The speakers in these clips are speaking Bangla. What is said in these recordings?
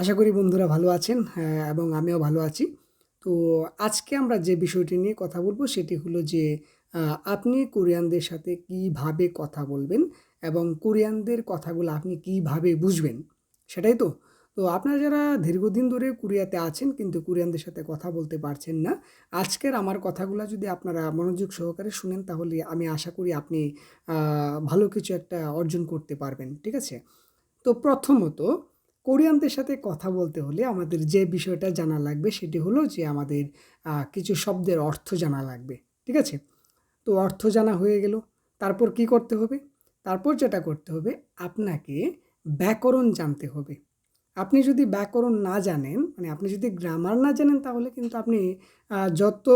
আশা করি বন্ধুরা ভালো আছেন হ্যাঁ, এবং আমিও ভালো আছি। তো আজকে আমরা যে বিষয়টি নিয়ে কথা বলব সেটি হলো যে আপনি কোরিয়ানদের সাথে কীভাবে কথা বলবেন এবং কোরিয়ানদের কথাগুলো আপনি কীভাবে বুঝবেন সেটাই তো। তো আপনারা যারা দীর্ঘদিন ধরে কোরিয়াতে আছেন কিন্তু কোরিয়ানদের সাথে কথা বলতে পারছেন না আজকের আমার কথাগুলো যদি আপনারা মনোযোগ সহকারে শুনেন তাহলে আমি আশা করি আপনি ভালো কিছু একটা অর্জন করতে পারবেন ঠিক আছে? তো প্রথমত কোরিয়ানদের সাথে কথা বলতে হলে আমাদের যে বিষয়টা জানা লাগবে সেটি হলো যে আমাদের কিছু শব্দের অর্থ জানা লাগবে, ঠিক আছে? তো অর্থ জানা হয়ে গেল, তারপর কি করতে হবে? তারপর যেটা করতে হবে, আপনাকে ব্যাকরণ জানতে হবে। আপনি যদি ব্যাকরণ না জানেন মানে আপনি যদি গ্রামার না জানেন, তাহলে কিন্তু আপনি যত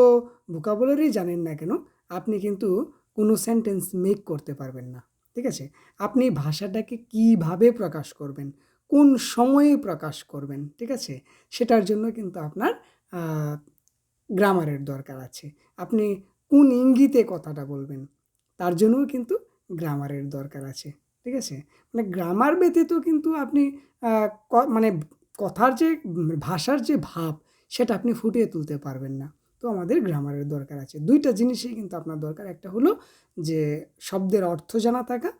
ভোকাবুলারি জানেন না কেন, আপনি কিন্তু কোনো সেন্টেন্স মেক করতে পারবেন না, ঠিক আছে? আপনি ভাষাটাকে কীভাবে প্রকাশ করবেন? কোন সময়ে প্রকাশ করবেন, ঠিক আছে? সেটার জন্য কিন্তু আপনার গ্রামারের দরকার আছে। আপনি কোন ইঙ্গিতে কথাটা বলবেন, তার জন্যও কিন্তু গ্রামারের দরকার আছে, ঠিক আছে? মানে গ্রামার ব্যতীত কিন্তু আপনি মানে কথার যে, ভাষার যে ভাব, সেটা আপনি ফুটিয়ে তুলতে পারবেন না। তো আমাদের গ্রামারের দরকার আছে। দুইটা জিনিসই কিন্তু আপনার দরকার। একটা হলো যে, শব্দের অর্থ জানা থাকা,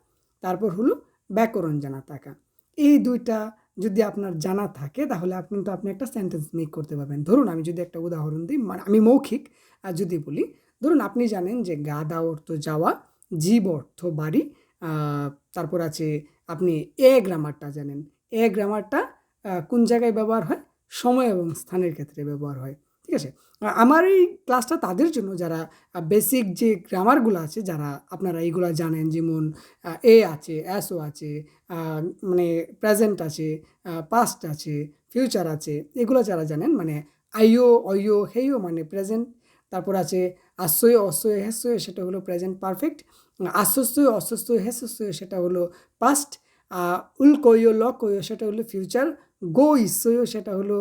তারপর হলো ব্যাকরণ জানা থাকা। এই দুইটা যদি আপনার জানা থাকে, তাহলে আপনি কিন্তু আপনি একটা সেন্টেন্স মেক করতে পারবেন। ধরুন আমি যদি একটা উদাহরণ দিই মানে আমি মৌখিক, আর যদি বলি, ধরুন আপনি জানেন যে গাদা অর্থ যাওয়া, জীব অর্থ বাড়ি তারপর আছে আপনি এ গ্রামারটা জানেন। এ গ্রামারটা কোন জায়গায় ব্যবহার হয়? সময় এবং স্থানের ক্ষেত্রে ব্যবহার হয়। ঠিক আছে? আমার এই ক্লাসটা তাদের জন্য যারা বেসিক যে গ্রামারগুলো আছে, যারা আপনারা এইগুলো জানেন, যেমন এ আছে অ্যাসও আছে মানে প্রেজেন্ট আছে পাস্ট আছে ফিউচার আছে, এগুলো যারা জানেন মানে আইও, অইও, হেইও মানে প্রেজেন্ট তারপর আছে আশ্রয়, অশ্রয় হেসয় সেটা হলো প্রেজেন্ট পারফেক্ট আশ্বস্যয় অস্বস্যয় হেসস্যয় সেটা হলো পাস্ট উল কইও ল কইও সেটা হলো ফিউচার গো ইস্যয় সেটা হলো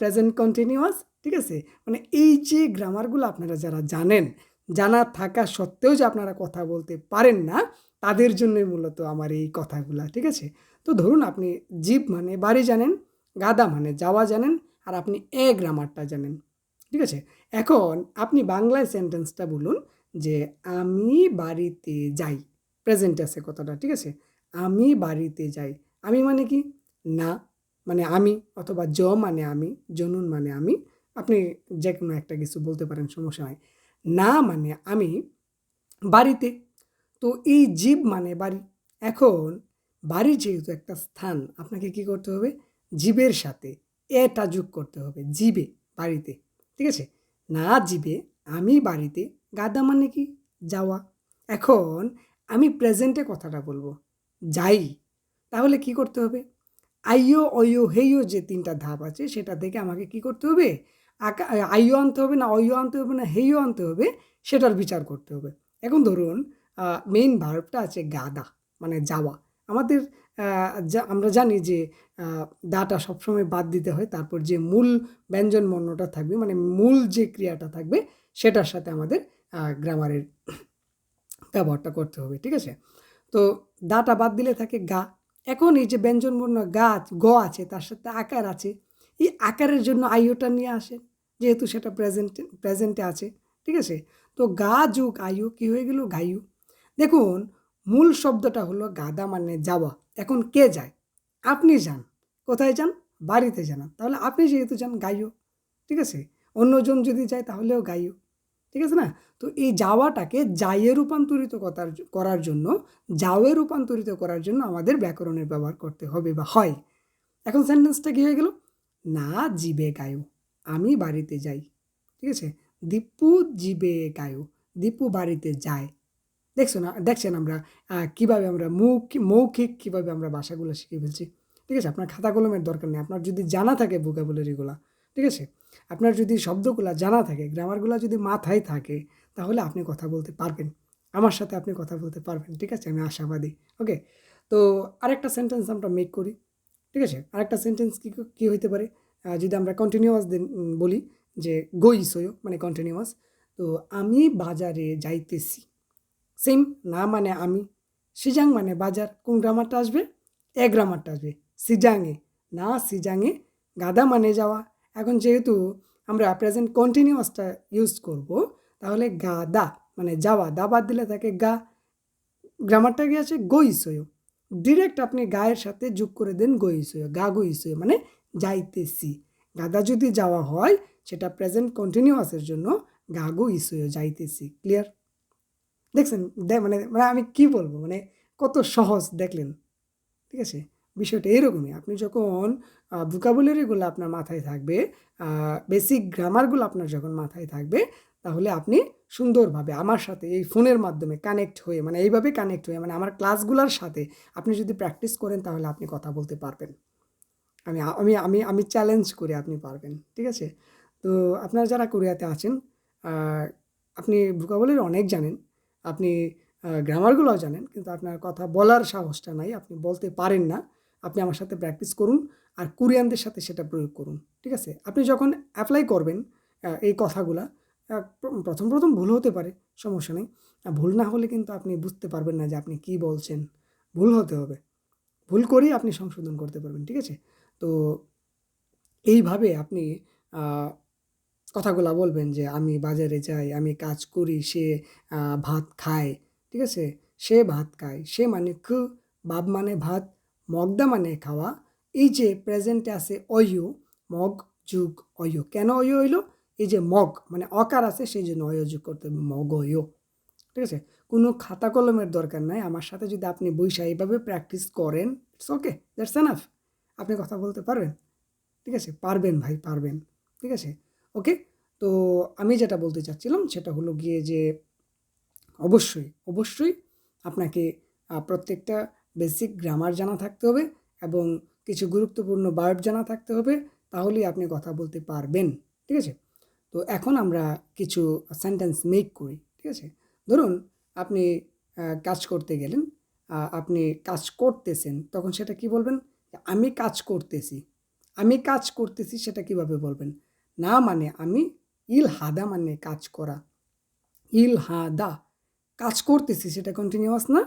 প্রেজেন্ট কন্টিনিউয়াস ঠিক আছে? মানে এই যে গ্রামারগুলো আপনারা যারা জানেন, জানা থাকা সত্ত্বেও যে আপনারা কথা বলতে পারেন না, তাদের জন্যই মূলত আমার এই কথাগুলা, ঠিক আছে? তো ধরুন আপনি জিপ মানে বাড়ি জানেন গাদা মানে যাওয়া জানেন, আর আপনি এ গ্রামারটা জানেন, ঠিক আছে? এখন আপনি বাংলায় সেন্টেন্সটা বলুন যে, আমি বাড়িতে যাই। প্রেজেন্ট আছে কথাটা, ঠিক আছে? আমি বাড়িতে যাই। আমি মানে কি? না মানে আমি অথবা জ মানে আমি, জনুন মানে আমি আপনি যে কোনো একটা কিছু বলতে পারেন, সমস্যা নাই। না মানে আমি বাড়িতে। তো এই জীব মানে বাড়ি। এখন বাড়ি যেহেতু একটা স্থান, আপনাকে কি করতে হবে? জীবের সাথে। এটা যোগ করতে হবে, জীবে, বাড়িতে। ঠিক আছে? না জীবে, আমি বাড়িতে গাদা মানে কি? যাওয়া। এখন আমি প্রেজেন্টে কথাটা বলব। যাই। তাহলে কি করতে হবে? আইও অয়ো হেইও যে তিনটা ধাপ আছে, সেটা থেকে আমাকে কি করতে হবে? আকা আইও আনতে হবে না অয়ো আনতে হবে না হেইও আনতে হবে, সেটার বিচার করতে হবে। এখন ধরুন মেইন ভার্বটা আছে গাদা মানে যাওয়া। আমাদের যা- আমরা জানি যে দাটা সবসময় বাদ দিতে হয়, তারপর যে মূল ব্যঞ্জন বর্ণটা থাকবে মানে মূল যে ক্রিয়াটা থাকবে, সেটার সাথে আমাদের গ্রামারের ব্যবহারটা করতে হবে, ঠিক আছে? তো দাটা বাদ দিলে থাকে গা। এখন এই যে ব্যঞ্জন বর্ণ গা, গ আছে, তার সাথে আকার আছে, এই আকারের জন্য আইওটা নিয়ে আসে। যেহেতু সেটা প্রেজেন্টে প্রেজেন্টে আছে, ঠিক আছে? তো গা যোগ, আয়ু, কী হয়ে গেল? গায়ু। দেখুন, মূল শব্দটা হলো গাদা মানে যাওয়া। এখন কে যায়? আপনি যান। কোথায় যান? বাড়িতে যান। তাহলে আপনি যেহেতু যান গাইও ঠিক আছে? অন্যজন যদি যায়, তাহলেও গাইও ঠিক আছে না? তো এই যাওয়াটাকে যাইয়ে রূপান্তরিত করার করার জন্য, যাওয়ে রূপান্তরিত করার জন্য আমাদের ব্যাকরণের ব্যবহার করতে হবে বা হয়। এখন সেন্টেন্সটা কী হয়ে গেল? না, জিবে গায়ু। আমি বাড়িতে যাই। ঠিক আছে? দীপু জিবে গায়ু। দীপু বাড়িতে যায়। দেখছ না? দেখছেন আমরা কীভাবে আমরা মৌখিক মৌখিক কীভাবে আমরা ভাষাগুলো শিখে ফেলছি। ঠিক আছে? আপনার খাতা কলমের দরকার নেই। আপনার যদি জানা থাকে ভোকাবুলারিগুলো ঠিক আছে? আপনার যদি শব্দগুলো জানা থাকে গ্রামারগুলো যদি মাথায় থাকে, তাহলে আপনি কথা বলতে পারবেন। আমার সাথে আপনি কথা বলতে পারবেন। ঠিক আছে? আমি আশাবাদী। ওকে তো আরেকটা সেন্টেন্স আমরা মেক করি। ঠিক আছে? আরেকটা সেন্টেন্স কী কী হইতে পারে? যদি আমরা কন্টিনিউয়াস বলি যে গই সইও মানে কন্টিনিউয়াস তো আমি বাজারে যাইতেছি। সেম না মানে আমি সিজাং মানে বাজার, কোন গ্রামারটা আসবে? এ গ্রামারটা আসবে। সিজাংয়ে না সিজাংয়ে গাদা মানে যাওয়া। এখন যেহেতু আমরা প্রেজেন্ট কন্টিনিউয়াসটা ইউজ করব, তাহলে গাদা মানে যাওয়া, দা বাদ দিলে থাকে গা। গ্রামারটা কি আছে? গইসয় ডিরেক্ট আপনি গায়ের সাথে যোগ করে দেন গইসয় গা গইসয় মানে যাইতেছি। গাদা যদি যাওয়া হয়, সেটা প্রেজেন্ট কন্টিনিউয়াসের জন্য গা গইসয় যাইতেছি। ক্লিয়ার দেখছেন? মানে মানে আমি কি বলব? মানে কত সহজ, দেখলেন? ঠিক আছে? বিষয়টা এরকমই। আপনি যখন ভোকাবুলারিগুলো আপনার মাথায় থাকবে বেসিক গ্রামারগুলো আপনার যখন মাথায় থাকবে, তাহলে আপনি সুন্দরভাবে আমার সাথে এই ফোনের মাধ্যমে কানেক্ট হয়ে মানে এইভাবে কানেক্ট হয়ে মানে আমার ক্লাসগুলোর সাথে আপনি যদি প্র্যাকটিস করেন, তাহলে আপনি কথা বলতে পারবেন। আমি আমি আমি আমি চ্যালেঞ্জ করি আপনি পারবেন, ঠিক আছে? তো আপনারা যারা কোরিয়াতে আছেন আপনি ভোকাবুলারি অনেক জানেন, আপনি গ্রামারগুলোও জানেন, কিন্তু আপনার কথা বলার সাহসটা নাই, আপনি বলতে পারেন না, আপনি আমার সাথে প্র্যাকটিস করুন আর কোরিয়ানদের সাথে সেটা প্রয়োগ করুন, ঠিক আছে? আপনি যখন অ্যাপ্লাই করবেন এই কথাগুলা প্রথম প্রথম ভুল হতে পারে, সমস্যা নেই। ভুল না হলে কিন্তু আপনি বুঝতে পারবেন না যে আপনি কি বলছেন, ভুল হতে হবে। ভুল করেই আপনি সংশোধন করতে পারবেন, ঠিক আছে? তো এইভাবে আপনি কথাগুলা বলবেন যে আমি বাজারে যাই, আমি কাজ করি, সে ভাত খায়, ঠিক আছে? সে ভাত খায়, সে মানে খু বাব মানে ভাত, মগদা মানে খাওয়া, এই যে প্রেজেন্টে আছে অয়ু, মগ যুগ অয়ু। কেন অয়ু হইল? এই যে মগ মানে অকার আছে, সেই জন্য অয় যুগ করতে হবে, মগ অয়ু, ঠিক আছে? কোনো খাতা কলমের দরকার নাই, আমার সাথে যদি আপনি বৈশা এইভাবে প্র্যাকটিস করেন ইটস ওকে দ্যাটস এনাফ আপনি কথা বলতে পারবেন। ঠিক আছে? পারবেন ভাই, পারবেন। ঠিক আছে? ওকে? তো আমি যেটা বলতে চাচ্ছিলাম সেটা হলো গিয়ে যে অবশ্যই অবশ্যই আপনাকে প্রত্যেকটা বেসিক গ্রামার জানা থাকতে হবে এবং কিছু গুরুত্বপূর্ণ বার্ব জানা থাকতে হবে, তাহলেই আপনি কথা বলতে পারবেন। ঠিক আছে? তো এখন আমরা কিছু সেন্টেন্স মেক করি। ঠিক আছে? ধরুন আপনি কাজ করতে গেলেন আপনি কাজ করতেছেন, তখন সেটা কি বলবেন? আমি কাজ করতেছি। আমি কাজ করতেছি সেটা কীভাবে বলবেন? না মানে আমি ইল হাদা মানে কাজ করা। ইল হাদা, কাজ করতেছি সেটা কন্টিনিউয়াস না?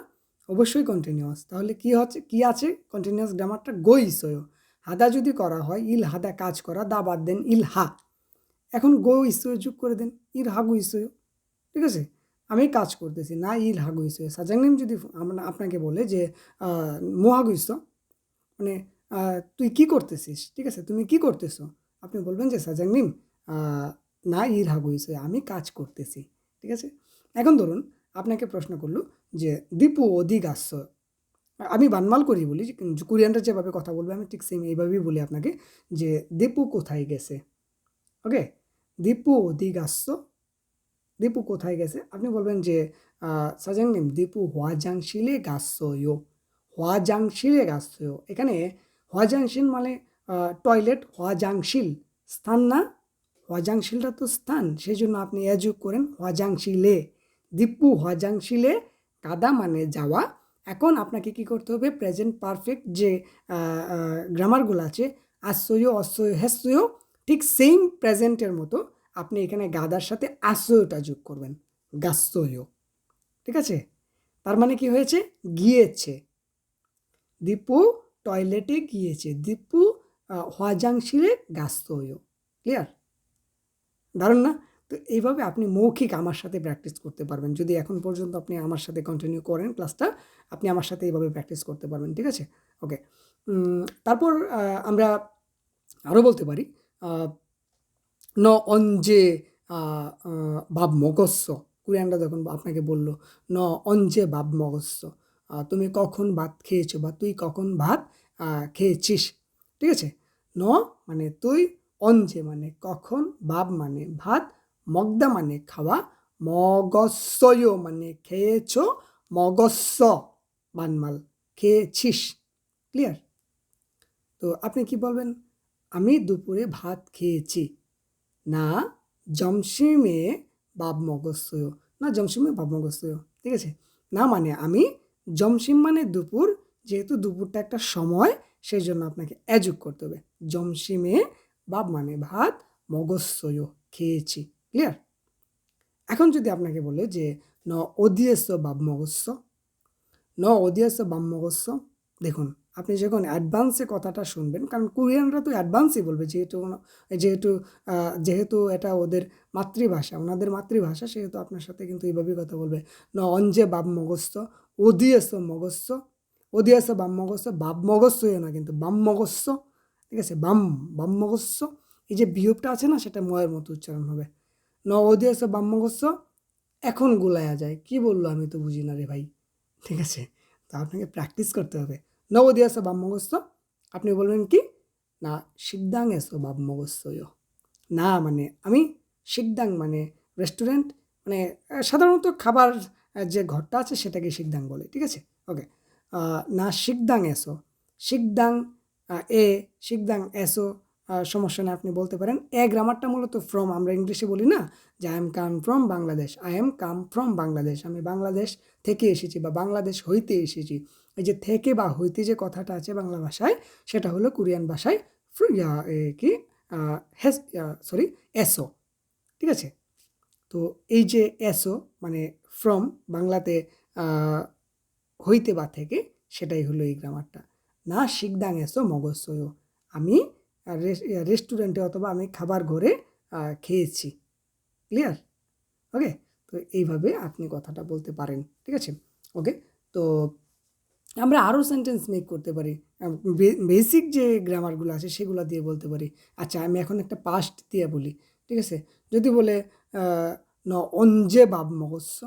অবশ্যই কন্টিনিউয়াস তাহলে কি হচ্ছে? কি আছে? কন্টিনিউয়াস গ্রামারটা গইসয় হাদা যদি করা হয়, ইল হাদা কাজ করা, দা বাদ দেন ইল হা। এখন গো ইসয় যোগ করে দেন, ইল হাগু ইসয় ঠিক আছে? আমি কাজ করতেছি, না ইল হাগু ইসয় সাজাংনিম যদি আপনাকে বলে যে মোহাগু ইস মানে তুই কি করতেছিস? ঠিক আছে? তুমি কি করতেছো? আপনি বলবেন যে সাজাংনিম না ইল হাগু ইসয় আমি কাজ করতেছি। ঠিক আছে? এখন ধরুন আপনাকে প্রশ্ন করল যে, দীপু অধিক আসছ আমি বানমাল করি বলি কোরিয়ানরা যেভাবে কথা বলবে, আমি ঠিক সেম এইভাবেই বলি আপনাকে, যে, দীপু কোথায় গেছে? ওকে? দীপু অধিক আসছ দীপু কোথায় গেছে? আপনি বলবেন যে সাজাংনিম দীপু হোয়াজাংশিলে গাছয় হোয়াজাংশিলে গাছয় এখানে হোয়াজাংশিল মানে টয়লেট হোয়াজাংশিল স্থান না হোয়াজাংশিলটা তো স্থান। সেই জন্য আপনি এযোগ করেন হোয়াজাংশিলে দীপু হোয়াজাংশিলে কাদা মানে যাওয়া। এখন আপনাকে কি করতে হবে? প্রেজেন্ট পারফেক্ট যে গ্রামারগুলো আছে, আশ্রয়, অশ্রয় হেস্রয় ঠিক সেম প্রেজেন্টের মতো আপনি এখানে গাদার সাথে আশ্রয়টা যোগ করবেন। গাছয় ঠিক আছে? তার মানে কি হয়েছে? গিয়েছে। দীপু টয়লেটে গিয়েছে। দীপু হওয়াজাংশিলে গাছয় ক্লিয়ার দারুণ না? তো এইভাবে আপনি মৌখিক আমার সাথে প্র্যাকটিস করতে পারবেন। যদি এখন পর্যন্ত আপনি আমার সাথে কন্টিনিউ করেন ক্লাসটা আপনি আমার সাথে এইভাবে প্র্যাকটিস করতে পারবেন, ঠিক আছে? ওকে তারপর আমরা আরও বলতে পারি ন অঞ্জে ভাব মগস্য কোরিয়ানরা যখন আপনাকে বলল, ন অঞ্জে ভাব মগস্য তুমি কখন ভাত খেয়েছো বা তুই কখন ভাত খেয়েছিস? ঠিক আছে? ন মানে তুই, অঞ্জে মানে কখন ভাব মানে ভাত, মগদা মানে খাওয়া মগস্যয় মানে খেয়েছো মগস্য বানমাল, খেয়েছিস। ক্লিয়ার? তো আপনি কি বলবেন? আমি দুপুরে ভাত খেয়েছি। না জমসিমে বাব মগস্যয় না জমসিমে বাব মগস্যয় ঠিক আছে? না মানে আমি জমসিম মানে দুপুর, যেহেতু দুপুরটা একটা সময় সেই জন্য আপনাকে অ্যাজুক করতে হবে। জমসিমে বাব মানে ভাত মগস্যয় খেয়েছি, ক্লিয়ার? এখন যদি আপনাকে বলে যে, ন অধিয়েস্য বাব মগস্য ন অধিয়েস্য বাব মগস্য দেখুন, আপনি যখন অ্যাডভান্সে কথাটা শুনবেন, কারণ কোরিয়ানরা তো অ্যাডভান্সই বলবে, যেহেতু যেহেতু যেহেতু এটা ওদের মাতৃভাষা, ওনাদের মাতৃভাষা, সেহেতু আপনার সাথে কিন্তু এইভাবেই কথা বলবে। ন অঞ্জে বাপ মগস্ত ওদিয়েস মগস্ত ওদিয়েস বাম মগস্ত বাপ মগস্যই না কিন্তু বাম মগস্য, ঠিক আছে? বাম বাম মগস্য, এই যে বিয়োগটা আছে না, সেটা ময়ের মতো উচ্চারণ হবে। ন, ওদিয়েস বাম মগস্য, এখন গুলায়া যায়। কি বলল আমি তো বুঝি না রে ভাই, ঠিক আছে? তা আপনাকে প্র্যাকটিস করতে হবে। ন অধিয়াস বাম বাম্মগস্ত আপনি বলবেন কি? না শিকদাং এসো বাম্মগস্যয় না মানে আমি শিকদাং মানে রেস্টুরেন্ট মানে সাধারণত খাবার যে ঘরটা আছে সেটাকে শিকদাং বলে ঠিক আছে? ওকে না শিকদাং এসো। আহ, এ শিকদাং এসো। সমস্যা নেই আপনি বলতে পারেন। এ গ্রামারটা মূলত ফ্রম আমরা ইংলিশে বলি না যে I am come from Bangladesh I am come from Bangladesh আমি বাংলাদেশ থেকে এসেছি বা বাংলাদেশ হইতে এসেছি। এই যে থেকে বা হইতে যে কথাটা আছে বাংলা ভাষায় সেটা হলো কোরিয়ান ভাষায় কি হেস সরি এসো। ঠিক আছে? তো এই যে এসো মানে ফ্রম বাংলাতে হইতে বা থেকে সেটাই হলো এই গ্রামারটা না শিকদাং এসো মগজসয় আমি রেস্টুরেন্টে অথবা আমি খাবার ঘরে খেয়েছি। ক্লিয়ার ওকে তো এইভাবে আপনি কথাটা বলতে পারেন। ঠিক আছে? ওকে তো আমরা আরও সেন্টেন্স মেক করতে পারি। বেসিক যে গ্রামারগুলো আছে সেগুলো দিয়ে বলতে পারি। আচ্ছা আমি এখন একটা পাস্ট দিয়ে বলি। ঠিক আছে? যদি বলে ন অঞ্জে বাব মগস্য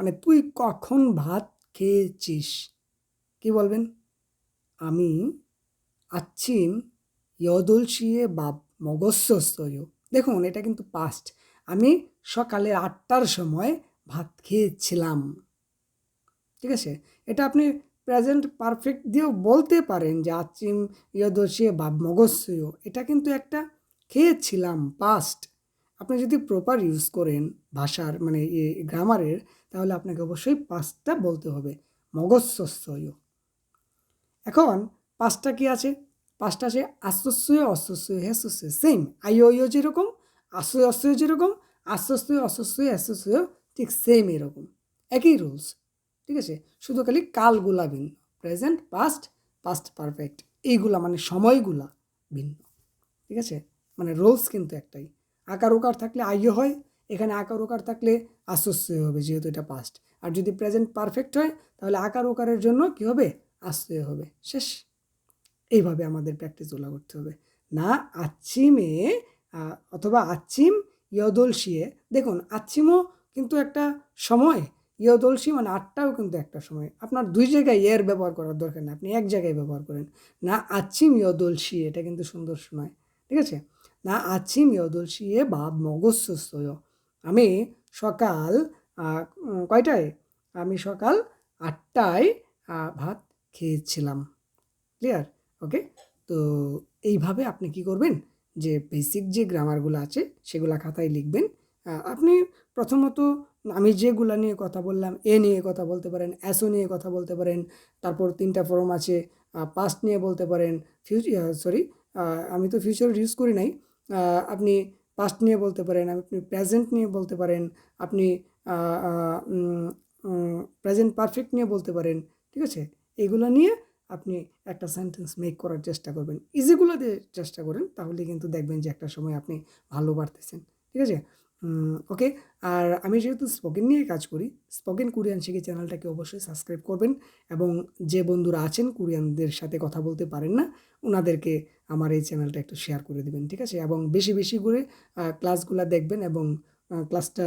মানে তুই কখন ভাত খেয়েছিস? কি বলবেন? আমি আচ্ছিম ইয়দলসিয়ে বাব মগস্যস্তয় দেখুন, এটা কিন্তু পাস্ট আমি সকালে আটটার সময় ভাত খেয়েছিলাম। ঠিক আছে? এটা আপনি প্রেজেন্ট পারফেক্ট দিয়েও বলতে পারেন যে আচিম ইয়দসিয়ে বা মগস্যয় এটা কিন্তু একটা খেয়েছিলাম পাস্ট আপনি যদি প্রপার ইউজ করেন ভাষার মানে গ্রামারের তাহলে আপনাকে অবশ্যই পাঁচটা বলতে হবে। মগস্যয় এখন পাঁচটা কি আছে? পাঁচটা আছে আশ্বস্যয় অশ্বস্যয় হ্যাশ্বস্যয় সেম আইও যেরকম আশ্রয় অশ্রয় যেরকম আশ্বস্যয় অশ্বস্যয় হ্যাশ্বস্যয় ঠিক সেম এরকম। একই রুলস ঠিক আছে? শুধু খালি কালগুলা ভিন্ন প্রেজেন্ট পাস্ট পাস্ট পারফেক্ট এইগুলা মানে সময়গুলা ভিন্ন, ঠিক আছে? মানে রোলস কিন্তু একটাই। আকার ওকার থাকলে আইয় হয় এখানে আকার ওকার থাকলে আশ্বস্যয় হবে যেহেতু এটা পাস্ট আর যদি প্রেজেন্ট পারফেক্ট হয়, তাহলে আকার ওকারের জন্য কি হবে? আশ্রয় হবে। শেষ। এইভাবে আমাদের প্র্যাকটিস প্র্যাকটিসগুলো করতে হবে। না আচ্ছিমে অথবা আচ্ছিম ইয়দলসিয়ে। দেখুন, আচ্ছিমও কিন্তু একটা সময়। ইয়দলসি মানে আটটাও কিন্তু একটা সময়। আপনার দুই জায়গায় এর ব্যবহার করার দরকার নেই। আপনি এক জায়গায় ব্যবহার করেন। না আচ্ছিম ইয়দলসি এটা কিন্তু সুন্দর শোনায়। ঠিক আছে? না আচ্ছিম ইয়দলসিয়ে বা মগস্যস্তয় আমি সকাল কয়টায়? আমি সকাল আটটায় ভাত খেয়েছিলাম। ক্লিয়ার? ওকে? তো এইভাবে আপনি কি করবেন? যে বেসিক যে গ্রামারগুলো আছে, সেগুলো খাতায় লিখবেন। আপনি প্রথমত আমি যেগুলা নিয়ে কথা বললাম, এ নিয়ে কথা বলতে পারেন অ্যাসো নিয়ে কথা বলতে পারেন, তারপর তিনটা ফর্ম আছে পাস্ট নিয়ে বলতে পারেন ফিউচার সরি আমি তো ফিউচার ইউজ করি নাই। আপনি পাস্ট নিয়ে বলতে পারেন, আপনি প্রেজেন্ট নিয়ে বলতে পারেন, আপনি প্রেজেন্ট পারফেক্ট নিয়ে বলতে পারেন, ঠিক আছে? এগুলো নিয়ে আপনি একটা সেন্টেন্স মেক করার চেষ্টা করবেন। ইজিগুলো দিয়ে চেষ্টা করেন, তাহলে কিন্তু দেখবেন যে একটা সময় আপনি ভালো বাড়তেছেন, ঠিক আছে? ওকে আর আমি যেহেতু স্পোকেন নিয়ে কাজ করি স্পোকেন কোরিয়ান শিখে চ্যানেলটাকে অবশ্যই সাবস্ক্রাইব করবেন এবং যে বন্ধুরা আছেন কোরিয়ানদের সাথে কথা বলতে পারেন না ওনাদেরকে আমার এই চ্যানেলটা একটু শেয়ার করে দেবেন, ঠিক আছে? এবং বেশি বেশি করে ক্লাসগুলো দেখবেন এবং ক্লাসটা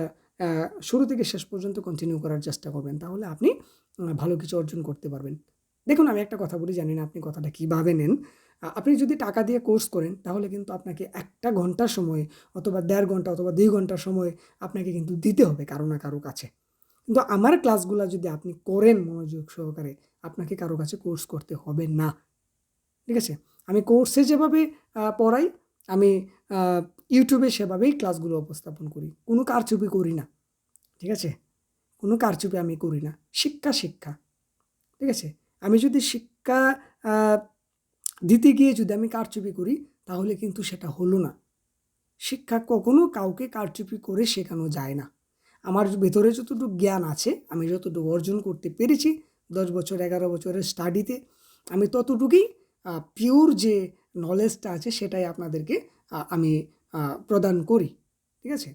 শুরু থেকে শেষ পর্যন্ত কন্টিনিউ করার চেষ্টা করবেন, তাহলে আপনি ভালো কিছু অর্জন করতে পারবেন। দেখুন, আমি একটা কথা বলি, জানি না আপনি কথাটা কীভাবে নেন। আপনি যদি টাকা দিয়ে কোর্স করেন, তাহলে কিন্তু আপনাকে একটা ঘণ্টার সময় অথবা দেড় ঘণ্টা অথবা দুই ঘণ্টার সময় আপনাকে কিন্তু দিতে হবে কারও না কারও কাছে। কিন্তু আমার ক্লাসগুলো যদি আপনি করেন মনোযোগ সহকারে, আপনাকে কারও কাছে কোর্স করতে হবে না। ঠিক আছে? আমি কোর্সে যেভাবে পড়াই, আমি ইউটিউবে সেভাবেই ক্লাসগুলো উপস্থাপন করি। কোনো কারচুপি করি না। ঠিক আছে? কোনো কারচুপি আমি করি না। শিক্ষা শিক্ষা। ঠিক আছে? আমি যদি শিক্ষা দিতে গিয়ে যদি আমি কারচুপি করি, তাহলে কিন্তু সেটা হলো না। শিক্ষা কখনো কাউকে কারচুপি করে শেখানো যায় না। আমার ভেতরে যতটুকু জ্ঞান আছে, আমি যতটুকু অর্জন করতে পেরেছি, দশ বছর, এগারো বছরের স্টাডিতে আমি ততটুকুই পিওর যে নলেজটা আছে, সেটাই আপনাদেরকে আমি প্রদান করি। ঠিক আছে?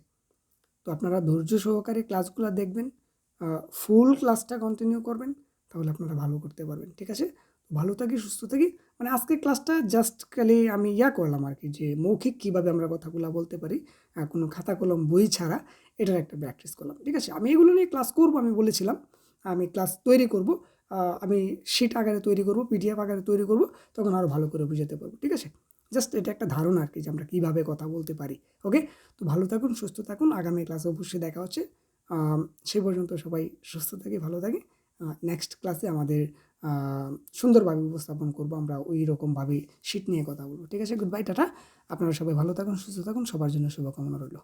তো আপনারা ধৈর্য সহকারে ক্লাসগুলো দেখবেন ফুল ক্লাসটা কন্টিনিউ করবেন, তাহলে আপনারা ভালো করতে পারবেন। ঠিক আছে? ভালো থাকি, সুস্থ থাকি। মানে আজকে ক্লাসটা জাস্ট খালি আমি ইয়া করলাম আর কি যে, মৌখিক কীভাবে আমরা কথাগুলো বলতে পারি কোনো খাতা কলম বই ছাড়া এটার একটা প্র্যাকটিস করলাম। ঠিক আছে? আমি এগুলো নিয়ে ক্লাস করব, আমি বলেছিলাম। আমি ক্লাস তৈরি করব আমি শিট আকারে তৈরি করব পিডিএফ আকারে তৈরি করব, তখন আরও ভালো করে বুঝাতে পারব। ঠিক আছে? জাস্ট এটা একটা ধারণা আর কি যে আমরা কীভাবে কথা বলতে পারি। ওকে তো ভালো থাকুন, সুস্থ থাকুন। আগামী ক্লাসে অবশ্যই দেখা হচ্ছে। সে পর্যন্ত সবাই সুস্থ থাকি, ভালো থাকি। নেক্সট ক্লাসে আমাদের সুন্দরভাবে উপস্থাপন করব, আমরা ওই রকমভাবে শীত নিয়ে কথা বলব। ঠিক আছে গুড বাই টাটা। আপনারা সবাই ভালো থাকুন, সুস্থ থাকুন, সবার জন্য শুভকামনা রইল।